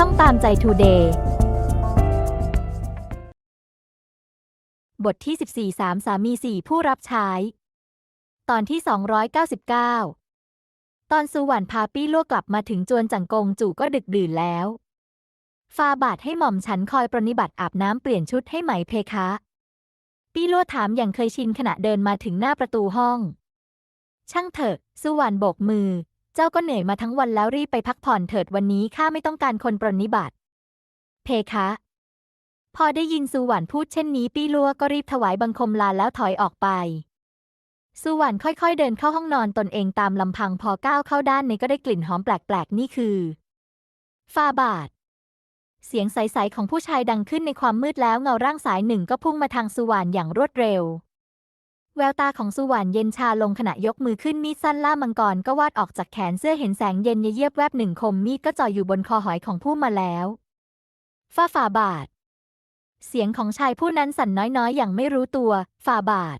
ช่องตามใจทูเดย์บทที่ 14สามสามีสี่ผู้รับใช้ ตอนที่ 299 ตอนสุวรรณพาปี้ล่วกลับมาถึงจวนจังกงจู่ก็ดึกดื่นแล้ว ฟาบาทให้หม่อมฉันคอยปรนิบัติอาบน้ำเปลี่ยนชุดให้ไหมเพคะ ปี้ล่วถามอย่างเคยชินขณะเดินมาถึงหน้าประตูห้อง ช่างเถอะ สุวรรณโบกมือ เจ้าก็เหนื่อยมาทั้งวันแล้วรีบไปพักผ่อนเถิดวันนี้ข้าไม่ต้องการคนปรนนิบัติ เพคะ พอได้ยินสุวรรณพูดเช่นนี้ปี้ลัวก็รีบถวายบังคมลาแล้วถอยออกไปสุวรรณค่อยๆ เดินเข้าห้องนอนตนเองตามลำพังพอก้าวเข้าด้านในก็ได้กลิ่นหอมแปลกๆ นี่คือฟาบาทเสียงใสๆของผู้ชายดังขึ้นในความมืดแล้วเงาร่างสายหนึ่งก็พุ่งมาทางสุวรรณอย่างรวดเร็ว แววตาของสุวรรณเย็นชาลงขณะยกมือขึ้นมีดสั้นล่ามังกรก็วาดออกจากแขนเสื้อเห็นแสงเย็นเยียบแวบหนึ่งคมมีดก็จ่ออยู่บนคอหอยของผู้มาแล้วฝ้าฝ่าบาท เสียงของชายผู้นั้นสั่นน้อยๆ อย่างไม่รู้ตัว ฝ่าบาท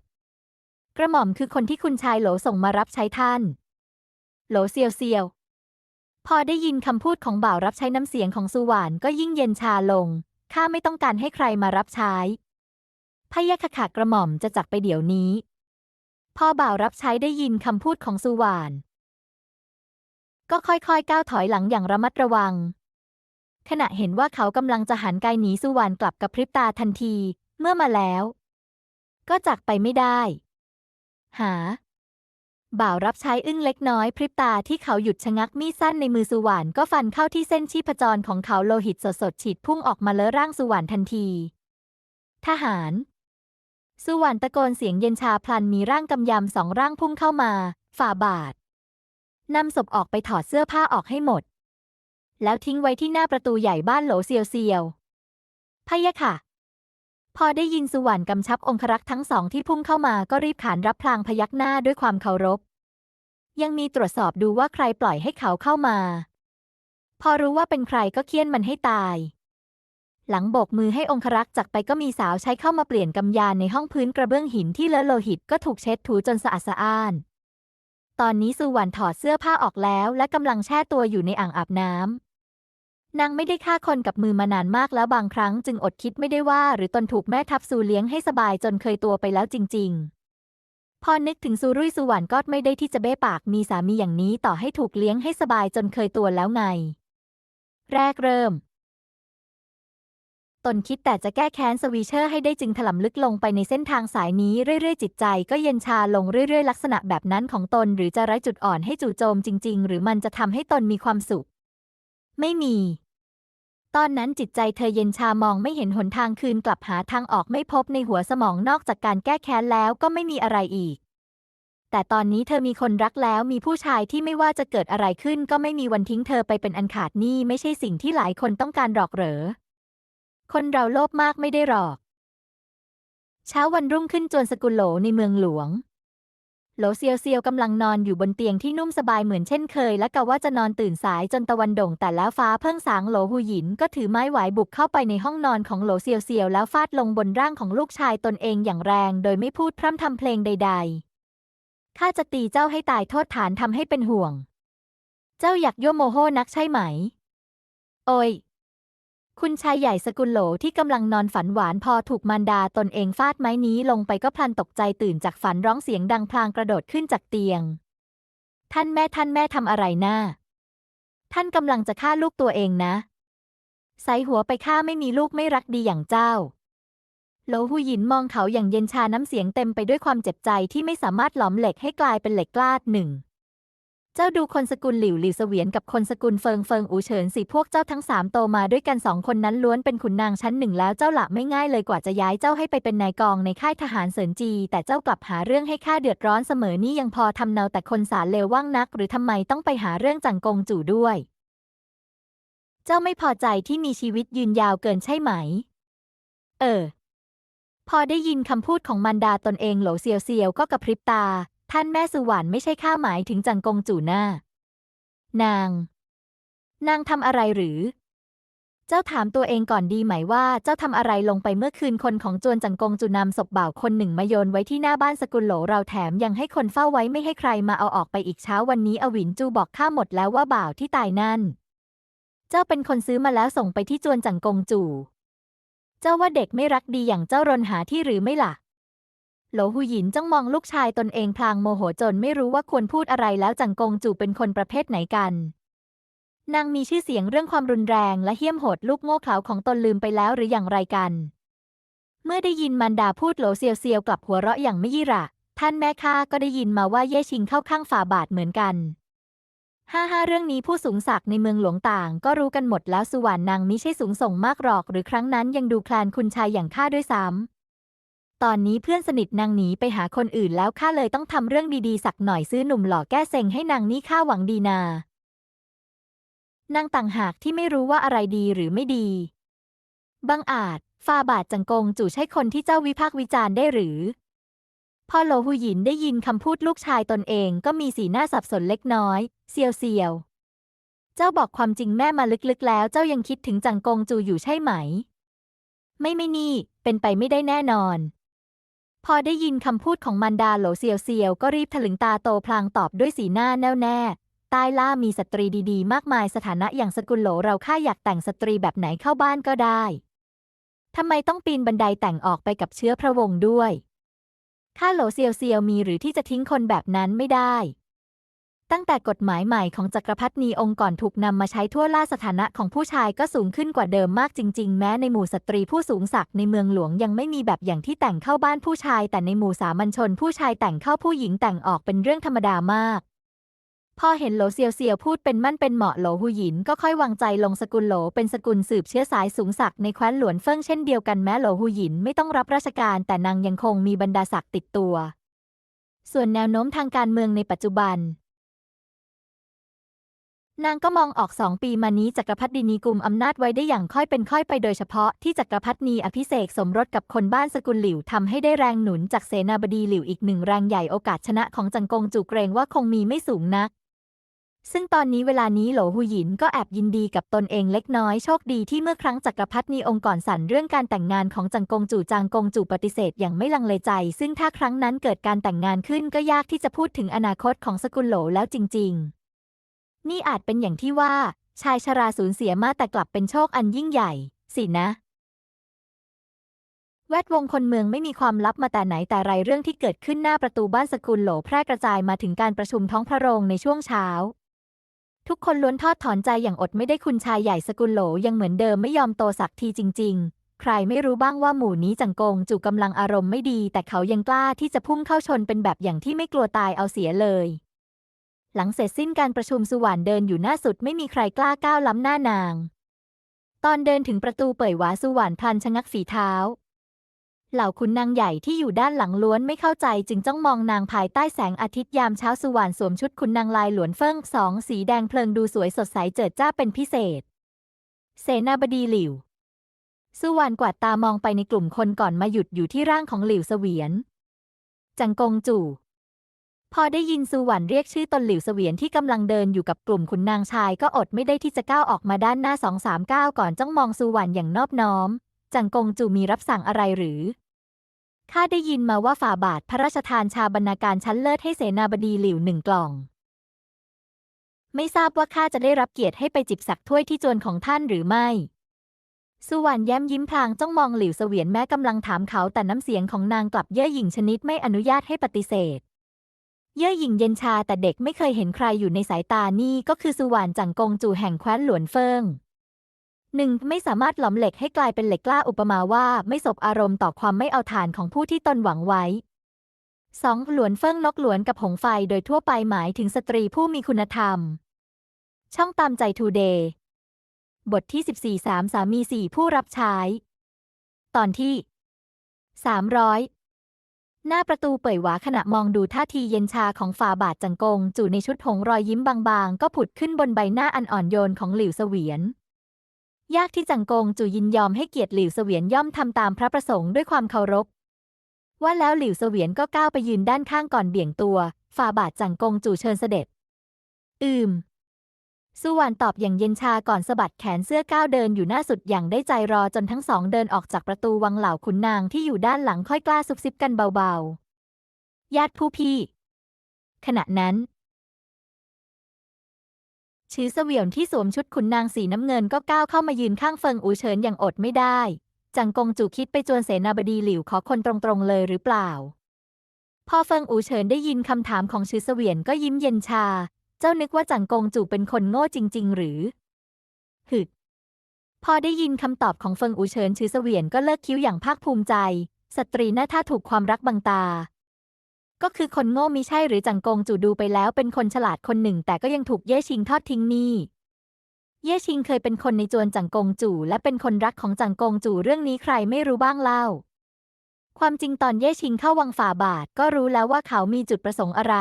กระหม่อมคือคนที่คุณชายโหลส่งมารับใช้ท่าน โหลเซียวเซียว พอได้ยินคำพูดของบ่าวรับใช้น้ำเสียงของสุวรรณก็ยิ่งเย็นชาลง ข้าไม่ต้องการให้ใครมารับใช้พะยะขะขากระหม่อมจะจักไปเดี๋ยวนี้ พ่อบ่าวรับใช้ได้ยินคำพูดของสุวรรณก็ค่อยๆ ก้าวถอยหลังอย่างระมัดระวัง ขณะเห็นว่าเขากำลังจะหันกายหนีสุวรรณกลับกับพริบตาทันที เมื่อมาแล้ว ก็จักไปไม่ได้ หา บ่าวรับใช้อึ้งเล็กน้อย พริบตาที่เขาหยุดชะงักมีดสั้นในมือสุวรรณก็ฟันเข้าที่เส้นชีพจรของเขาโลหิตสดๆฉีดพุ่งออกมาเลอะร่างสุวรรณทันที ทหาร สุวรรณตะโกนเสียงเย็นชาพลันมีร่างกำยำสองร่างพุ่งเข้ามา ฝ่าบาทนำศพออกไปถอดเสื้อผ้าออกให้หมด แล้วทิ้งไว้ที่หน้าประตูใหญ่บ้านโหลเซียวเซียวพะยะค่ะ พอได้ยินสุวรรณกำชับองครักษ์ทั้งสองที่พุ่งเข้ามาก็รีบขานรับพลางพยักหน้าด้วยความเคารพ ยังมีตรวจสอบดูว่าใครปล่อยให้เขาเข้ามา พอรู้ว่าเป็นใครก็เคี่ยนมันให้ตาย หลังโบกมือให้องครักษ์จักไปก็มีสาวใช้เข้ามาเปลี่ยนกำยานในห้องพื้นกระเบื้องหินที่เลอะโลหิตก็ถูกเช็ดถูจนสะอาดสะอ้าน ตอนนี้สุวรรณถอดเสื้อผ้าออกแล้วและกำลังแช่ตัวอยู่ในอ่างอาบน้ำนางไม่ได้ฆ่าคนกับมือมานานมากแล้วบางครั้งจึงอดคิดไม่ได้ว่า หรือตนถูกแม่ทัพซูเลี้ยงให้สบายจนเคยตัวไปแล้วจริง ๆพอนึกถึงซูรุ่ยสุวรรณก็ไม่ได้ที่จะเบ้ปากมีสามีอย่างนี้ต่อให้ถูกเลี้ยงให้สบายจนเคยตัวแล้วไง แรกเริ่ม ตนคิดแต่จะแก้แค้นสวีเชอร์ให้ได้จึงถลำลึกลงไปในเส้นทางสายนี้เรื่อยๆจิตใจ ก็เย็นชาลงเรื่อยๆ ลักษณะแบบนั้นของตน หรือจะไร้จุดอ่อนให้จู่โจมจริง ๆ หรือมันจะทำให้ตนมีความสุข ไม่มี ตอนนั้นจิตใจเธอเย็นชามองไม่เห็นหนทางคืนกลับหาทางออกไม่พบในหัวสมองนอกจากการแก้แค้นแล้วก็ไม่มีอะไรอีกแต่ตอนนี้เธอมีคนรักแล้วมีผู้ชายที่ไม่ว่าจะเกิดอะไรขึ้น ก็ไม่มีวันทิ้งเธอไปเป็นอันขาดนี่ไม่ใช่สิ่งที่หลายคนต้องการหรอกเหรอ คนเราโลภมากไม่ได้หรอก เช้าวันรุ่งขึ้นจวนสกุลโหลในเมืองหลวง โหลเซียวเซียวกำลังนอนอยู่บนเตียงที่นุ่มสบายเหมือนเช่นเคย และกะว่าจะนอนตื่นสายจนตะวันโด่ง แต่แล้วฟ้าเพิ่งสางโหลหูหยินก็ถือไม้หวายบุกเข้าไปในห้องนอนของโหลเซียวเซียวแล้วฟาดลงบนร่างของลูกชายตนเองอย่างแรง โดยไม่พูดพร่ำทำเพลงใด ๆข้าจะตีเจ้าให้ตายโทษฐานทำให้เป็นห่วง เจ้าอยากยั่วโมโหนักใช่ไหม โอ้ย คุณชายใหญ่สกุลโหลที่กำลังนอนฝันหวานพอถูกมารดาตนเองฟาดไม้นี้ลงไปก็พลันตกใจตื่นจากฝันร้องเสียงดังพลางกระโดดขึ้นจากเตียง ท่านแม่ท่านแม่ทำอะไรนะ่าท่านกำลังจะฆ่าลูกตัวเองนะ ใส่หัวไปฆ่าไม่มีลูกไม่รักดีอย่างเจ้าโหลหูหยินมองเขาอย่างเย็นชาน้ำเสียงเต็มไปด้วยความเจ็บใจที่ไม่สามารถหลอมเหล็กให้กลายเป็นเหล็กกล้าดหนึ่ง เจ้าดูคนสกุลหลิวหลิวเสวียนกับคนสกุลเฟิงเฟิงอูเฉินสิพวกเจ้าทั้งสามโตมาด้วยกันสองคนนั้นล้วนเป็นขุนนางชั้นหนึ่งแล้วเจ้าหละไม่ง่ายเลยกว่าจะย้ายเจ้าให้ไปเป็นนายกองในค่ายทหารเสินจี แต่เจ้ากลับหาเรื่องให้ข้าเดือดร้อนเสมอนี่ยังพอทำเนาแต่คนสารเลวว่างนัก หรือทำไมต้องไปหาเรื่องจังกงจู่ด้วย เจ้าไม่พอใจที่มีชีวิตยืนยาวเกินใช่ไหม เออ พอได้ยินคำพูดของมันดาตนเองโหลเซียวเซียวก็กระพริบตา ท่านแม่สุวรรณไม่ใช่ข้าหมายถึงจังกงจู่หน้า นาง นางทำอะไรหรือ เจ้าถามตัวเองก่อนดีไหมว่าเจ้าทำอะไรลงไปเมื่อคืนคนของจวนจังกงจุนำศพบ่าวคนหนึ่งมาโยนไว้ที่หน้าบ้านสกุลโหลเราแถมยังให้คนเฝ้าไว้ไม่ให้ใครมาเอาออกไปอีกเช้าวันนี้อวินจูบอกข้าหมดแล้วว่าบ่าวที่ตายนั่น เจ้าเป็นคนซื้อมาแล้วส่งไปที่จวนจังกงจู่ เจ้าว่าเด็กไม่รักดีอย่างเจ้ารนหาที่หรือไม่ล่ะ โหลหูหยินจ้องมองลูกชายตนเองพลางโมโหจนไม่รู้ว่าควรพูดอะไรแล้วจังกงจู่เป็นคนประเภทไหนกัน นางมีชื่อเสียงเรื่องความรุนแรงและเหี้ยมโหดลูกโง่เขลาของตนลืมไปแล้วหรืออย่างไรกัน เมื่อได้ยินมันดาพูดโหลเซียวเซียวกลับหัวเราะอย่างไม่ยี่หระท่านแม่ข้าก็ได้ยินมาว่าเย่ชิงเข้าข้างฝ่าบาทเหมือนกันห้าห้าเรื่องนี้ผู้สูงศักดิ์ในเมืองหลวงต่าง ก็รู้กันหมดแล้วสุวรรณนางมิใช่สูงส่งมากหรอก หรือครั้งนั้นยังดูแคลนคุณชายอย่างข้าด้วยซ้ำ ตอนนี้เพื่อนสนิทนางหนีไปหาคนอื่นแล้วข้าเลยต้องทำเรื่องดีๆ สักหน่อยซื้อหนุ่มหล่อแก้เซ็งให้นางนี่ข้าหวังดีนานางต่างหากที่ไม่รู้ว่าอะไรดีหรือไม่ดีบังอาจฟาบาทจังกงจู่ใช่คนที่เจ้าวิพากษ์วิจารณ์ได้หรือ พอโลหูยินได้ยินคำพูดลูกชายตนเองก็มีสีหน้าสับสนเล็กน้อย เซียวเซียว เจ้าบอกความจริงแม่มาลึกๆแล้วเจ้ายังคิดถึงจังกงจูอยู่ใช่ไหม ไม่ไม่นี่ เป็นไปไม่ได้แน่นอน พอได้ยินคำพูดของมันดาโหลเซียวเซียวก็รีบถลึงตาโตพลางตอบด้วยสีหน้าแน่วแน่ ใต้ล่ามีสตรีดีๆ มากมายสถานะอย่างสกุลโหลเราข้าอยากแต่งสตรีแบบไหนเข้าบ้านก็ได้ทำไมต้องปีนบันไดแต่งออกไปกับเชื้อพระวงศ์ด้วย ข้าโหลเซียวเซียวมีหรือที่จะทิ้งคนแบบนั้นไม่ได้ ตั้งแต่กฎหมายใหม่ของจักรพรรดินีองค์ก่อนถูกนำมาใช้ทั่วล่าสถานะของผู้ชายก็สูงขึ้นกว่าเดิมมากจริง ๆ แม้ในหมู่สตรีผู้สูงศักดิ์ในเมืองหลวงยังไม่มีแบบอย่างที่แต่งเข้าบ้านผู้ชาย แต่ในหมู่สามัญชนผู้ชายแต่งเข้าผู้หญิงแต่งออกเป็นเรื่องธรรมดามากพอเห็นโหลเซียวเซียวพูดเป็นมั่นเป็นเหมาะโหลหูหยินก็ค่อยวางใจลงสกุลโหลเป็นสกุลสืบเชื้อสายสูงศักดิ์ในแคว้นหลวนเฟิ่งเช่นเดียวกันแม้โหลหูหยินไม่ต้องรับราชการแต่นางยังคงมีบรรดาศักดิ์ติดตัว ส่วนแนวโน้มทางการเมืองในปัจจุบัน นางก็มองออกสองปีมานี้จักรพรรดินีกลุ่มอำนาจไว้ได้อย่างค่อยเป็นค่อยไปโดยเฉพาะที่จักรพรรดินีอภิเษกสมรสกับคนบ้านสกุลหลิวทำให้ได้แรงหนุนจากเสนาบดีหลิวอีกหนึ่งแรงใหญ่โอกาสชนะของจังกงจูเกรงว่าคงมีไม่สูงนัก ซึ่งตอนนี้เวลานี้โหลหูหยินก็แอบยินดีกับตนเองเล็กน้อยโชคดีที่เมื่อครั้งจักรพรรดินีองค์ก่อนสั่นเรื่องการแต่งงานของจังกงจูจางกงจูปฏิเสธอย่างไม่ลังเลใจ ซึ่งถ้าครั้งนั้นเกิดการแต่งงานขึ้นก็ยากที่จะพูดถึงอนาคตของสกุลโหลแล้วจริง ๆ นี่อาจเป็นอย่างที่ว่า ชายชราสูญเสียมาแต่กลับเป็นโชคอันยิ่งใหญ่ สินะ แวดวงคนเมืองไม่มีความลับมาแต่ไหนแต่ไรเรื่องที่เกิดขึ้นหน้าประตูบ้านสกุลโหลแพร่กระจายมาถึงการประชุมท้องพระโรงในช่วงเช้า ทุกคนล้วนทอดถอนใจอย่างอดไม่ได้คุณชายใหญ่สกุลโหลยังเหมือนเดิมไม่ยอมโตสักทีจริง ๆใครไม่รู้บ้างว่าหมู่นี้จังกงจู่กำลังอารมณ์ไม่ดี แต่เขายังกล้าที่จะพุ่งเข้าชนเป็นแบบอย่างที่ไม่กลัวตายเอาเสียเลย หลังเสร็จสิ้นการประชุมสุวรรณเดินอยู่หน้าสุดไม่มีใครกล้าก้าวล้ำหน้านาง ตอนเดินถึงประตูเป่ยหวาสุวรรณพลันชะงักฝีเท้า เหล่าขุนนางใหญ่ที่อยู่ด้านหลังล้วนไม่เข้าใจจึงจ้องมองนางภายใต้แสงอาทิตย์ยามเช้าสุวรรณสวมชุดขุนนางลายหลวนเฟิ่งสองสีแดงเพลิงดูสวยสดใสเจิดจ้าเป็นพิเศษ เสนาบดีหลิวสุวรรณกวาดตามองไปในกลุ่มคนก่อนมาหยุดอยู่ที่ร่างของหลิวเสวียน จังกงจู่ พอได้ยินสุวรรณเรียกชื่อตนหลิวเสวียนที่กำลังเดินอยู่กับกลุ่มขุนนางชายก็อดไม่ได้ที่จะก้าวออกมาด้านหน้าสองสามก้าวก่อนจ้องมองสุวรรณอย่างนอบน้อม จังกงจูมีรับสั่งอะไรหรือข้าได้ยินมาว่าฝ่าบาทพระราชทานชาบรรณาการชั้นเลิศให้เสนาบดีหลิวหนึ่งกล่อง ไม่ทราบว่าข้าจะได้รับเกียรติให้ไปจิบสักถ้วยที่จวนของท่านหรือไม่ สุวรรณแย้มยิ้มพลางจ้องมองหลิวเสวียนแม้กำลังถามเขาแต่น้ำเสียงของนางกลับเย่อหยิ่งชนิดไม่อนุญาตให้ปฏิเสธ เย่อหยิ่งเย็นชาแต่เด็กไม่เคยเห็นใครอยู่ในสายตานี่ก็คือสุวรรณจังกงจู่แห่งแคว้นหลวนเฟิงหนึ่งไม่สามารถหลอมเหล็กให้กลายเป็นเหล็กกล้าอุปมาว่าไม่สบอารมณ์ต่อความไม่เอาฐานของผู้ที่ตนหวังไว้สองหลวนเฟิงนกหลวนกับหงไฟโดยทั่วไปหมายถึงสตรีผู้มีคุณธรรม ช่องตามใจทูเดย์บทที่ 14สามสามีสี่ผู้รับใช้ ตอนที่ 300 หน้าประตูเป่ยหวาขณะมองดูท่าทีเย็นชาของฝ่าบาทจังกง จู่ในชุดหงรอยยิ้มบางๆ ก็ผุดขึ้นบนใบหน้าอันอ่อนโยนของหลิวเสวียน ยากที่จังกงจู่ยินยอมให้เกียรติหลิวเสวียนย่อมทำตามพระประสงค์ด้วยความเคารพ ว่าแล้วหลิวเสวียนก็ก้าวไปยืนด้านข้างก่อนเบี่ยงตัวฝ่าบาทจังกงจู่เชิญเสด็จ อืม สุวรรณตอบอย่างเย็นชาก่อนสะบัดแขนเสื้อก้าวเดินอยู่หน้าสุดอย่างได้ใจรอจนทั้งสองเดินออกจากประตูวังเหล่าขุนนางที่อยู่ด้านหลังค่อยกล้าซุบซิบกันเบาๆ ญาติผู้พี่ ขณะนั้นชื้อเสวียนที่สวมชุดขุนนางสีน้ำเงินก็ก้าวเข้ามายืนข้างเฟิงอูเฉินอย่างอดไม่ได้ จังกงจู่คิดไปจวนเสนาบดีหลิวขอคนตรงๆเลยหรือเปล่า พอเฟิงอูเฉินได้ยินคำถามของชื้อเสวียนก็ยิ้มเย็นชา เจ้านึกว่าจังกงจู่เป็นคนโง่จริง ๆ หรือ หึ พอได้ยินคำตอบของเฟิงอูเฉินชือเสวียนก็เลิกคิ้วอย่างภาคภูมิใจ สตรีหน้าท่าถูกความรักบังตา ก็คือคนโง่มิใช่หรือจังกงจู่ดูไปแล้วเป็นคนฉลาดคนหนึ่ง แต่ก็ยังถูกเย่ชิงทอดทิ้งนี่ เย่ชิงเคยเป็นคนในจวนจังกงจู่และเป็นคนรักของจังกงจู่เรื่องนี้ใครไม่รู้บ้างเล่าความจริงตอนเย่ชิงเข้าวังฝ่าบาทก็รู้แล้วว่าเขามีจุดประสงค์อะไร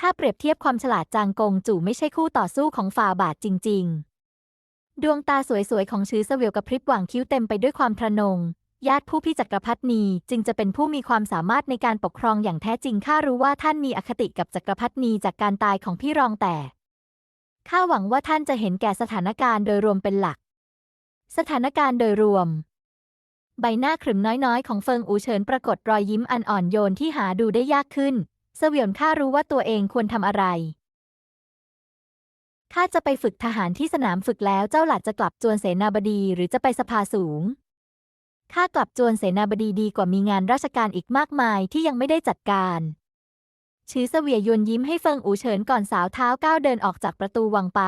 ถ้าเปรียบเทียบความฉลาดจางกงจู่ไม่ใช่คู่ต่อสู้ของฝ่าบาทจริง ๆ ดวงตาสวยๆ ของชื้อเสวียวกระพริบหว่างคิ้วเต็มไปด้วยความทะนง ญาติผู้พี่จักรพรรดินีจึงจะเป็นผู้มีความสามารถในการปกครองอย่างแท้จริงข้ารู้ว่าท่านมีอคติกับจักรพรรดินีจากการตายของพี่รองแต่ข้าหวังว่าท่านจะเห็นแก่สถานการณ์โดยรวมเป็นหลัก สถานการณ์โดยรวม ใบหน้าขรึมน้อยๆ ของเฟิงอูเฉินปรากฏรอยยิ้มอันอ่อนโยนที่หาดูได้ยากขึ้น เสวียนข้ารู้ว่าตัวเองควรทำอะไรข้าจะไปฝึกทหารที่สนามฝึกแล้วเจ้าหลัดจะกลับจวนเสนาบดีหรือจะไปสภาสูงข้ากลับจวนเสนาบดีดีกว่ามีงานราชการอีกมากมายที่ยังไม่ได้จัดการชื้อเสวียยนยิ้มให้เฟิงอูเฉินก่อนสาวเท้าก้าวเดินออกจากประตูวังไป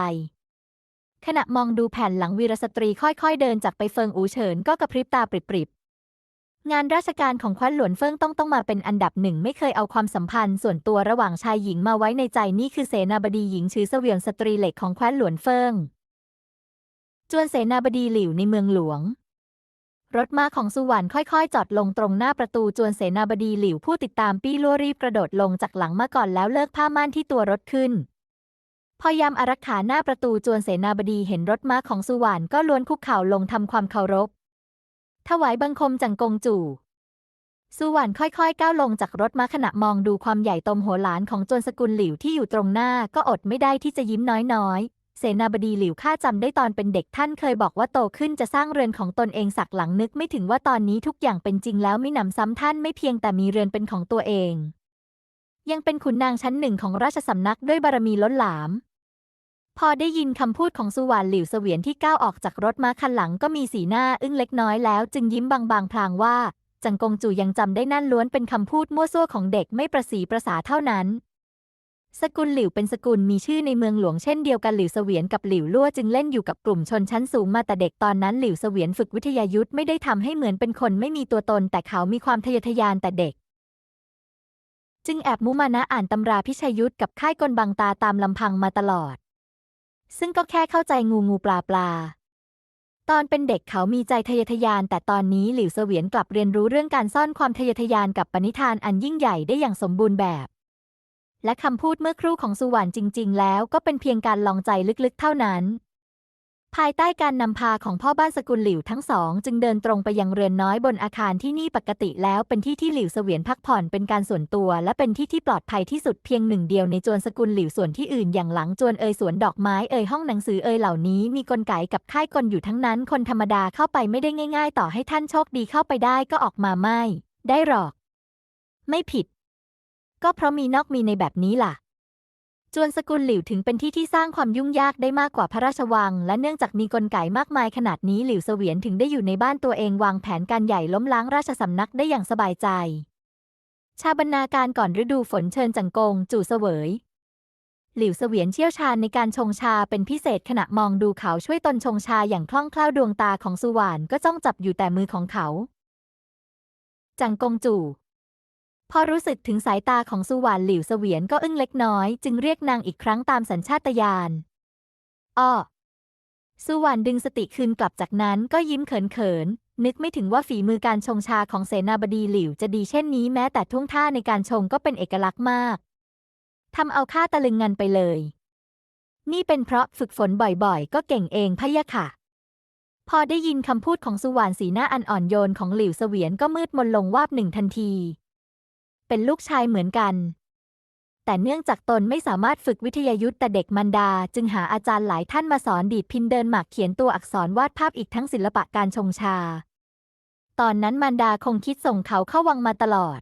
ขณะมองดูแผ่นหลังวีรสตรีค่อยๆเดินจากไปเฟิงอูเฉินก็กระพริบตาปริบ งานราชการของควันหลวนเฟิงต้องต้องมาเป็นอันดับหนึ่ง ไม่เคยเอาความสัมพันธ์ส่วนตัวระหว่างชายหญิงมาไว้ในใจนี่คือเสนาบดีหญิงชื้อเสวียนสตรีเหล็กของคว้นหลวนเฟิงจวนเสนาบดีหลิวในเมืองหลวง รถม้าของสุวรรณค่อยๆ จอดลงตรงหน้าประตูจวนเสนาบดีหลิวผู้ติดตามปี้ลั่วรีบกระโดดลงจากหลังมาก่อนแล้วเลิกผ้าม่านที่ตัวรถขึ้น พอยามอารักขาหน้าประตูจวนเสนาบดีเห็นรถม้าของสุวรรณก็ล้วนคุกเข่าลงทำความเคารพ ถวายบังคมจังกงจู่ สุวรรณค่อยๆ ก้าวลงจากรถมาขณะมองดูความใหญ่โตมโหฬารของจวนสกุลหลิวที่อยู่ตรงหน้าก็อดไม่ได้ที่จะยิ้มน้อยๆ เสนาบดีหลิวข้าจำได้ตอนเป็นเด็กท่านเคยบอกว่าโตขึ้นจะสร้างเรือนของตนเองสักหลังนึกไม่ถึงว่าตอนนี้ทุกอย่างเป็นจริงแล้วไม่นำซ้ำท่านไม่เพียงแต่มีเรือนเป็นของตัวเอง ยังเป็นขุนนางชั้นหนึ่งของราชสำนักด้วยบารมีล้นหลาม พอได้ยินคำพูดของสุวรรณหลิวเสวียนที่ก้าวออกจากรถม้าคันหลังก็มีสีหน้าอึ้งเล็กน้อยแล้ว จึงยิ้มบางๆพลางว่า จังกงจู่ยังจำได้นั่นล้วนเป็นคำพูดมั่วซั่วของเด็กไม่ประสีประสาเท่านั้น สกุลหลิวเป็นสกุลมีชื่อในเมืองหลวงเช่นเดียวกันหลิวเสวียนกับหลิวลั่วจึงเล่นอยู่กับกลุ่มชนชั้นสูงมาแต่เด็กตอนนั้นหลิวเสวียนฝึกวิทยายุทธ์ไม่ได้ทำให้เหมือนเป็นคนไม่มีตัวตน แต่เขามีความทะเยอทะยานแต่เด็กจึงแอบมุมานะอ่านตำราพิชยยุทธกับค่ายกลบังตาตามลำพังมาตลอด ซึ่งก็แค่เข้าใจงูงูปลาปลา ตอนเป็นเด็กเขามีใจทะเยอทะยาน แต่ตอนนี้หลิวเสวียนกลับเรียนรู้เรื่องการซ่อนความทะเยอทะยานกับปณิธานอันยิ่งใหญ่ได้อย่างสมบูรณ์แบบ และคำพูดเมื่อครู่ของสุวรรณจริง ๆ แล้วก็เป็นเพียงการลองใจลึกๆ เท่านั้น ภายใต้การนำพาของพ่อบ้านสกุลหลิวทั้งสอง จึงเดินตรงไปยังเรือนน้อยบนอาคารที่นี่ปกติแล้วเป็นที่ที่หลิวเสวียนพักผ่อนเป็นการส่วนตัวและเป็นที่ที่ปลอดภัยที่สุดเพียงหนึ่งเดียวในจวนสกุลหลิวส่วนที่อื่นอย่างหลังจวนเอยสวนดอกไม้เอยห้องหนังสือเอยเหล่านี้ มีกลไกกับค่ายกลอยู่ทั้งนั้น คนธรรมดาเข้าไปไม่ได้ง่าย ๆ ต่อให้ท่านโชคดีเข้าไปได้ก็ออกมาไม่ ได้หรอก ไม่ผิด ก็เพราะมีนอกมีในแบบนี้ล่ะ จวนสกุลหลิวถึงเป็นที่ที่สร้างความยุ่งยากได้มากกว่าพระราชวัง และเนื่องจากมีกลไกมากมายขนาดนี้หลิวเสวียนถึงได้อยู่ในบ้านตัวเองวางแผนการใหญ่ล้มล้างราชสำนักได้อย่างสบายใจ ชาบรรณาการก่อนฤดูฝนเชิญจังกง จู่เสวย หลิวเสวียนเชี่ยวชาญในการชงชาเป็นพิเศษขณะมองดูเขาช่วยตนชงชาอย่างคล่องแคล่วดวงตาของสุวรรณก็จ้องจับอยู่แต่มือของเขา จังกงจู่ พอรู้สึกถึงสายตาของสุวรรณหลิวเสวียนก็อึ้งเล็กน้อย จึงเรียกนางอีกครั้งตามสัญชาตญาณอ้อสุวรรณดึงสติคืนกลับจากนั้นก็ยิ้มเขินๆนึกไม่ถึงว่าฝีมือการชงชาของเสนาบดีหลิวจะดีเช่นนี้แม้แต่ท่วงท่าในการชงก็เป็นเอกลักษณ์มากทำเอาข้าตะลึงงันไปเลย นี่เป็นเพราะฝึกฝนบ่อยๆ ก็เก่งเองพะยะค่ะ พอได้ยินคำพูดของสุวรรณสีหน้าอันอ่อนโยนของหลิวเสวียนก็มืดมนลงวาบหนึ่งทันที เป็นลูกชายเหมือนกัน แต่เนื่องจากตนไม่สามารถฝึกวิทยายุทธแต่เด็กมันดา จึงหาอาจารย์หลายท่านมาสอนดีดพินเดินหมากเขียนตัวอักษรวาดภาพอีกทั้งศิลปะการชงชา ตอนนั้นมันดาคงคิดส่งเขาเข้าวังมาตลอด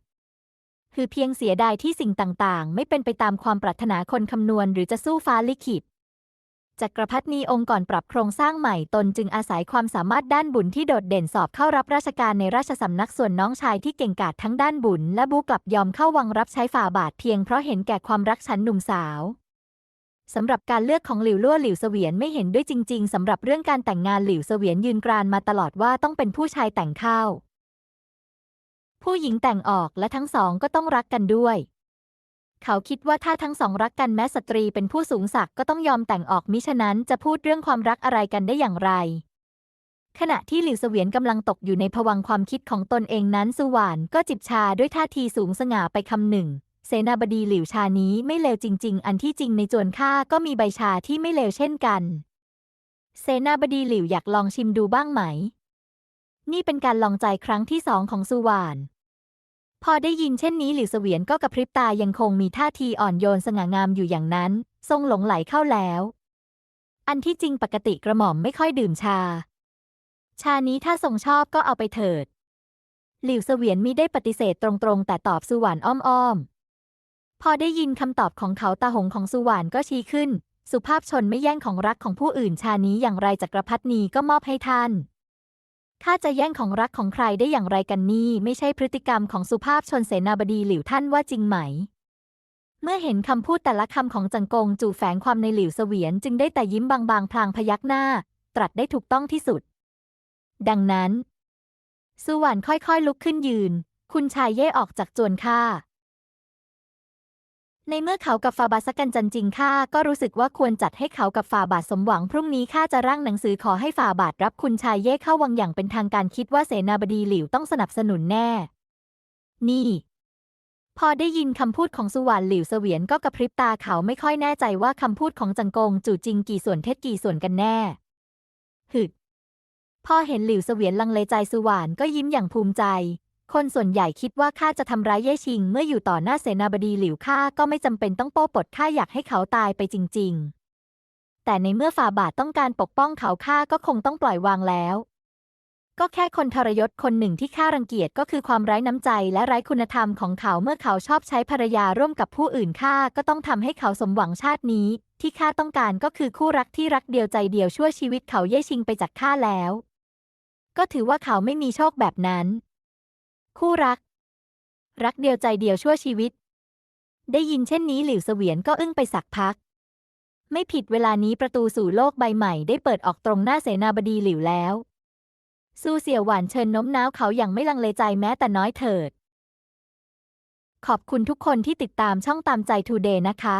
คือเพียงเสียดายที่สิ่งต่างๆ ไม่เป็นไปตามความปรารถนาคนคำนวณหรือจะสู้ฟ้าลิขิต จักรพรรดินีองค์ก่อนปรับโครงสร้างใหม่ตนจึงอาศัยความสามารถด้านบุญที่โดดเด่นสอบเข้ารับราชการในราชสำนักส่วนน้องชายที่เก่งกาจทั้งด้านบุญและบูกลับยอมเข้าวังรับใช้ฝ่าบาทเพียงเพราะเห็นแก่ความรักฉันหนุ่มสาวสำหรับการเลือกของหลิวลั่วหลิวเสวียนไม่เห็นด้วยจริง ๆสำหรับเรื่องการแต่งงานหลิวเสวียนยืนกรานมาตลอดว่าต้องเป็นผู้ชายแต่งเข้า ผู้หญิงแต่งออกและทั้งสองก็ต้องรักกันด้วย เขาคิดว่าถ้าทั้งสองรักกันแม้สตรีเป็นผู้สูงศักดิ์ก็ต้องยอมแต่งออกมิฉะนั้นจะพูดเรื่องความรักอะไรกันได้อย่างไร ขณะที่หลิวเสวียนกำลังตกอยู่ในภวังค์ความคิดของตนเองนั้นสุวรรณก็จิบชาด้วยท่าทีสูงสง่าไปคำหนึ่ง เสนาบดีหลิวชานี้ไม่เลวจริง ๆ อันที่จริงในจวนข้าก็มีใบชาที่ไม่เลวเช่นกัน เสนาบดีหลิวอยากลองชิมดูบ้างไหม นี่เป็นการลองใจครั้งที่สองของสุวรรณ พอได้ยินเช่นนี้หลิวเสวียนก็กระพริบตายังคงมีท่าทีอ่อนโยนสง่างามอยู่อย่างนั้น ทรงหลงไหลเข้าแล้ว อันที่จริงปกติกระหม่อมไม่ค่อยดื่มชา ชานี้ถ้าทรงชอบก็เอาไปเถิด หลิวเสวียนมิได้ปฏิเสธตรงๆ แต่ตอบสุวรรณอ้อมๆ พอได้ยินคำตอบของเขาตาหงของสุวรรณก็ชี้ขึ้น สุภาพชนไม่แย่งของรักของผู้อื่นชานี้อย่างไรจักรพรรดินีก็มอบให้ท่าน ข้าจะแย่งของรักของใครได้อย่างไรกันนี่ ไม่ใช่พฤติกรรมของสุภาพชนเสนาบดีหลิวท่านว่าจริงไหม เมื่อเห็นคำพูดแต่ละคำของจังกงจู่แฝงความในหลิวเสวียนจึงได้แต่ยิ้มบางๆ พลางพยักหน้า ตรัสได้ถูกต้องที่สุด ดังนั้น สุวรรณค่อยๆลุกขึ้นยืน คุณชายเย่ออกจากจวนข้า ในเมื่อเขากับฟาบาสกันจันจริงข้าก็รู้สึกว่าควรจัดให้เขากับฝาบาทสมหวังพรุ่งนี้ข้าจะร่างหนังสือขอให้ฝาบาทรับคุณชายเย่เข้าวังอย่างเป็นทางการคิดว่าเสนาบดีหลิวต้องสนับสนุนแน่ นี่ พอได้ยินคำพูดของสุวรรณหลิวเสวียนก็กระพริบตาเขาไม่ค่อยแน่ใจว่าคำพูดของจังกงจู่จริงกี่ส่วนเท็จกี่ส่วนกันแน่หึดพอเห็นหลิวเสวียนลังเลใจสุวรรณก็ยิ้มอย่างภูมิใจ คนส่วนใหญ่คิดว่าข้าจะทำร้ายเย่ชิง เมื่ออยู่ต่อหน้าเสนาบดีหลิวข้าก็ไม่จำเป็นต้องโป้ปดข้าอยากให้เขาตายไปจริง ๆ แต่ในเมื่อฝ่าบาทต้องการปกป้องเขาข้าก็คงต้องปล่อยวางแล้ว ก็แค่คนทรยศคนหนึ่งที่ข้ารังเกียจก็คือความไร้น้ำใจและไร้คุณธรรมของเขาเมื่อเขาชอบใช้ภรรยาร่วมกับผู้อื่นข้าก็ต้องทำให้เขาสมหวังชาตินี้ ที่ข้าต้องการก็คือคู่รักที่รักเดียวใจเดียวชั่วชีวิตเขาเย่ชิงไปจากข้าแล้ว ก็ถือว่าเขาไม่มีโชคแบบนั้น คู่รัก รักเดียวใจเดียวชั่วชีวิต ได้ยินเช่นนี้หลิวเสวียนก็อึ้งไปสักพัก ไม่ผิดเวลานี้ประตูสู่โลกใบใหม่ได้เปิดออกตรงหน้าเสนาบดีหลิวแล้วสู้เสี่ยวหวานเชิญน้มน้าวเขาอย่างไม่ลังเลใจแม้แต่น้อยเถิด ขอบคุณทุกคนที่ติดตามช่องตามใจทูเดย์นะคะ